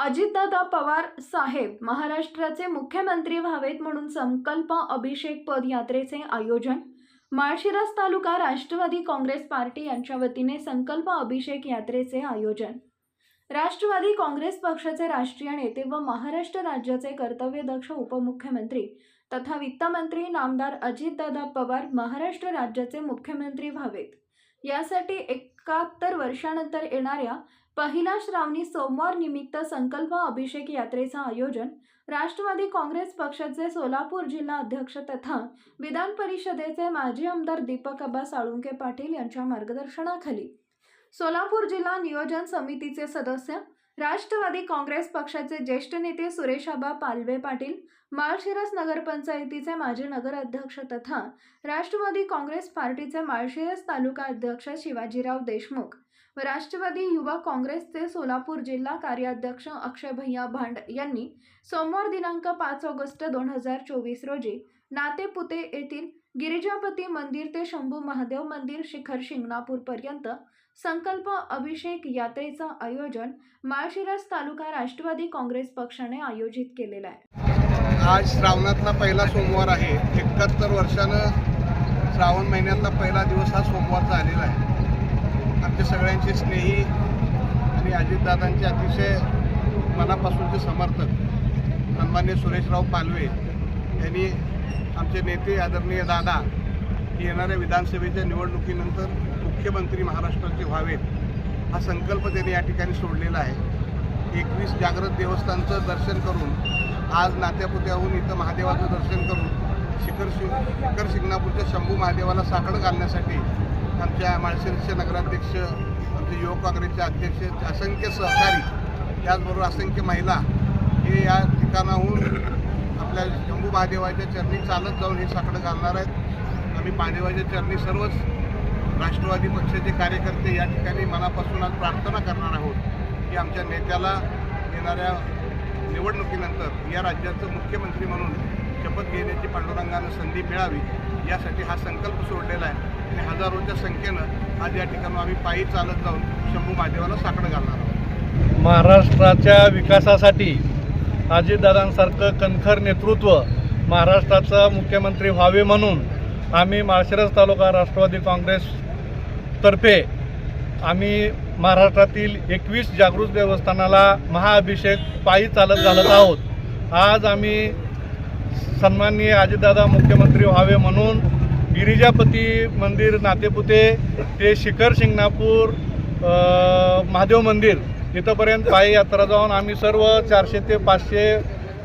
अजितदादा पवार साहेब महाराष्ट्राचे मुख्यमंत्री व्हावेत म्हणून संकल्प अभिषेक पदयात्रेचे आयोजन. माळशिरस तालुका राष्ट्रवादी काँग्रेस पार्टी यांच्या वतीने संकल्प अभिषेक यात्रेचे आयोजन. राष्ट्रवादी काँग्रेस पक्षाचे राष्ट्रीय नेते व महाराष्ट्र राज्याचे कर्तव्यदक्ष उपमुख्यमंत्री तथा वित्तमंत्री नामदार अजितदादा पवार महाराष्ट्र राज्याचे मुख्यमंत्री व्हावेत. यासाठी एकाहत्तर वर्षानंतर येणाऱ्या पहिला श्रावणी सोमवार निमित्त संकल्प अभिषेक यात्रेचं आयोजन राष्ट्रवादी काँग्रेस पक्षाचे सोलापूर जिल्हा अध्यक्ष तथा विधान परिषदेचे माजी आमदार दीपक अब्बा साळुंके पाटील यांच्या मार्गदर्शनाखाली सोलापूर जिल्हा नियोजन समितीचे सदस्य राष्ट्रवादी काँग्रेस पक्षाचे ज्येष्ठ नेते सुरेशाबा पालवे पाटील माळशिरस नगरपंचायतीचे माजी नगराध्यक्ष तथा राष्ट्रवादी काँग्रेस पार्टीचे माळशिरस तालुका अध्यक्ष शिवाजीराव देशमुख व राष्ट्रवादी युवा काँग्रेसचे सोलापूर जिल्हा कार्याध्यक्ष अक्षय भैया भांड यांनी सोमवार दिनांक पाच ऑगस्ट दोन हजार चोवीस रोजी नातेपुते येथील गिरिजापती मंदिर ते शंभू महादेव मंदिर शिखर शिंगणापूरपर्यंत संकल्प अभिषेक यात्रेचं आयोजन माळशिरस तालुका राष्ट्रवादी काँग्रेस पक्षाने आयोजित केलेलं आहे. आज श्रावणातला पहिला सोमवार आहे. एकाहत्तर वर्षानं श्रावण महिन्यातला पहिला दिवस हा सोमवारचा आलेला आहे. आमच्या सगळ्यांचे स्नेही आणि अजितदादांचे अतिशय मनापासूनचे समर्थक सन्मान्य सुरेशराव पालवे यांनी आमचे नेते आदरणीय दादा येणाऱ्या विधानसभेच्या निवडणुकीनंतर मुख्यमंत्री महाराष्ट्राचे व्हावेत हा संकल्प त्यांनी या ठिकाणी सोडलेला आहे. एकवीस जागृत देवस्थानचं दर्शन करून आज नात्यापुत्याहून इथं महादेवाचं दर्शन करून शिखर शि शिखर शिंगणापूरच्या शंभू महादेवाला साकडं घालण्यासाठी आमच्या माळशिरसचे नगराध्यक्ष आमचे युवक काँग्रेसचे अध्यक्ष असंख्य सहकारी त्याचबरोबर असंख्य महिला हे या ठिकाणाहून आपल्या शंभू महादेवाच्या चरणी चालत जाऊन हे साकडं घालणार आहेत. आम्ही महादेवाच्या चरणी सर्वच राष्ट्रवादी पक्षाचे कार्यकर्ते या ठिकाणी मनापासून आज प्रार्थना करणार आहोत की आमच्या नेत्याला येणाऱ्या निवडणुकीनंतर या राज्याचं मुख्यमंत्री म्हणून शपथ घेण्याची पांडुरंगानं संधी मिळावी यासाठी हा संकल्प सोडलेला आहे. आणि हजारोच्या संख्येनं आज या ठिकाणी आम्ही पायी चालत जाऊन शंभू महादेवाला साकडं घालणार आहोत. महाराष्ट्राच्या विकासासाठी अजितदादांसारखं कणखर नेतृत्व महाराष्ट्राचा मुख्यमंत्री व्हावे म्हणून आम्ही माळशिरस तालुका राष्ट्रवादी काँग्रेस तर्फे आम्ही महाराष्ट्रातील एकवीस जागृत देवस्थानाला महाअभिषेक पायी चालत घालत आहोत. आज आम्ही सन्माननीय अजितदादा मुख्यमंत्री व्हावे म्हणून गिरिजापती मंदिर नातेपुते ते शिखर शिंगणापूर महादेव मंदिर इथंपर्यंत पायी यात्रा जाऊन आम्ही सर्व चारशे ते पाचशे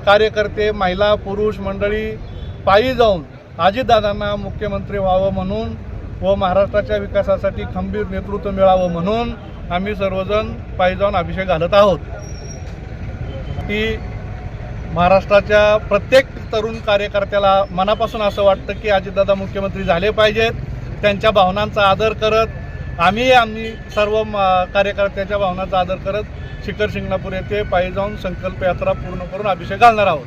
कार्यकर्ते महिला पुरुष मंडळी पायी जाऊन अजितदादांना मुख्यमंत्री व्हावं म्हणून व महाराष्ट्राच्या विकासासाठी खंबीर नेतृत्व मिळावं म्हणून आम्ही सर्वजण पायी जाऊन अभिषेक घालत आहोत. की महाराष्ट्राच्या प्रत्येक तरुण कार्यकर्त्याला मनापासून असं वाटतं की अजितदादा मुख्यमंत्री झाले पाहिजेत त्यांच्या भावनांचा आदर करत आम्ही आम्ही सर्व कार्यकर्त्याच्या भावनांचा आदर करत शिखर शिंगणापूर येथे पायी जाऊन संकल्प यात्रा पूर्ण करून अभिषेक घालणार आहोत.